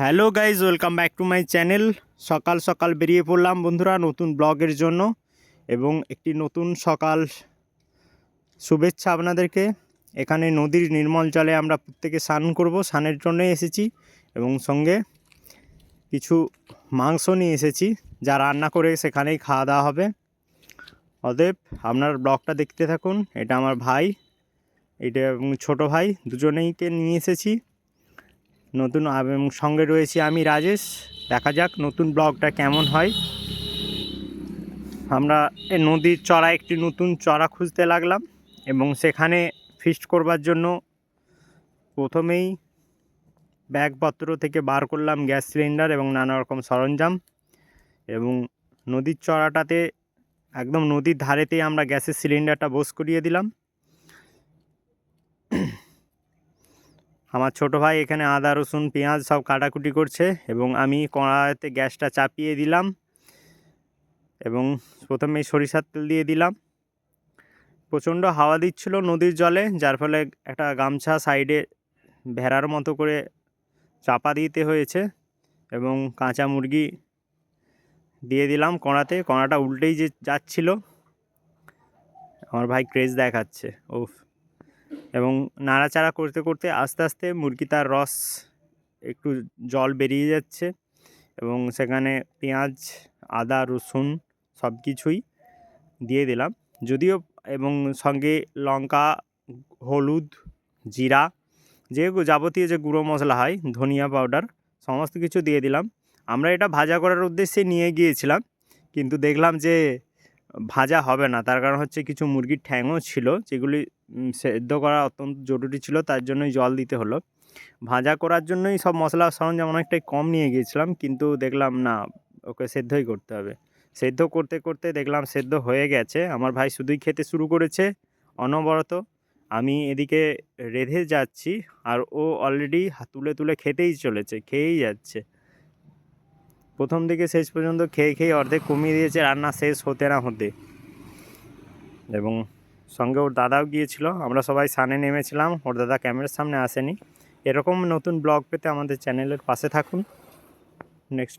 Hello guys welcome back to my channel সকাল সকাল বেরিয়ে পড়লাম বন্ধুরা নতুন ব্লগের জন্য এবং একটি নতুন সকাল শুভেচ্ছা আপনাদেরকে। এখানে নদীর নির্মল জলে আমরা প্রত্যেকে স্নান করব, স্নানের জন্যই এসেছি এবং সঙ্গে কিছু মাংস নিয়ে এসেছি, যা রান্না করে সেখানেই খাওয়া দাওয়া হবে। অতএব আপনার ব্লগটা দেখতে থাকুন, এটা আমার ভাই, এটা ছোটো ভাই, দুজনেইকে নিয়ে এসেছি। নতুন সঙ্গে রয়েছি আমি রাজেশ। দেখা যাক নতুন ব্লগটা কেমন হয়। আমরা নদীর চড়া, একটি নতুন চড়া খুঁজতে লাগলাম এবং সেখানে ফিস্ট করবার জন্য প্রথমেই ব্যাগপত্র থেকে বার করলাম গ্যাস সিলিন্ডার এবং নানা রকম সরঞ্জাম এবং নদীর চড়াটাতে, একদম নদীর ধারেতেই আমরা গ্যাসের সিলিন্ডারটা বোস করিয়ে দিলাম। আমার ছোট ভাই এখানে আদা, রসুন, পেঁয়াজ সব কাটাকুটি করছে এবং আমি কড়াতে গ্যাসটা চাপিয়ে দিলাম এবং প্রথমেই সরিষার তেল দিয়ে দিলাম। প্রচণ্ড হাওয়া দিচ্ছিল নদীর জলে, যার ফলে একটা গামছা সাইডে ভেড়ার মতো করে চাপা দিতে হয়েছে এবং কাঁচা মুরগি দিয়ে দিলাম কড়াতে। কড়াটা উল্টেই যে যাচ্ছিল। আমার ভাই ক্রেজ দেখাচ্ছে ওফ এবং নাড়াচাড়া করতে করতে আস্তে আস্তে মুরগি তার রস একটু জল বেরিয়ে যাচ্ছে এবং সেখানে পেঁয়াজ, আদা, রসুন সব কিছুই দিয়ে দিলাম। যদিও এবং সঙ্গে লঙ্কা, হলুদ, জিরা, যে যাবতীয় যে গুঁড়ো মশলা হয়, ধনিয়া পাউডার, সমস্ত কিছু দিয়ে দিলাম। আমরা এটা ভাজা করার উদ্দেশ্যে নিয়ে গিয়েছিলাম, কিন্তু দেখলাম যে ভাজা হবে না। তার কারণ হচ্ছে কিছু মুরগির ঠ্যাংও ছিল, যেগুলি সেদ্ধ করা অত্যন্ত জরুরি ছিল, তার জন্যই জল দিতে হলো। ভাজা করার জন্যই সব মশলা সরঞ্জাম অনেকটাই কম নিয়ে গিয়েছিলাম, কিন্তু দেখলাম না, ওকে সেদ্ধই করতে হবে। সেদ্ধ করতে করতে দেখলাম সেদ্ধ হয়ে গেছে। আমার ভাই শুধুই খেতে শুরু করেছে, অনবরত। আমি এদিকে রেঁধে যাচ্ছি, আর ও অলরেডি তুলে তুলে খেতেই চলেছে, খেয়েই যাচ্ছে। প্রথম দিকে শেষ পর্যন্ত খেয়ে খেয়ে অর্ধেক কমিয়ে দিয়েছে, রান্না শেষ হতে না হতে। এবং সঙ্গে ওর দাদাও গিয়েছিল, আমরা সবাই সানে নেমেছিলাম, ওর দাদা ক্যামেরার সামনে আসেনি। এরকম নতুন ব্লগ পেতে আমাদের চ্যানেলের পাশে থাকুন। নেক্সট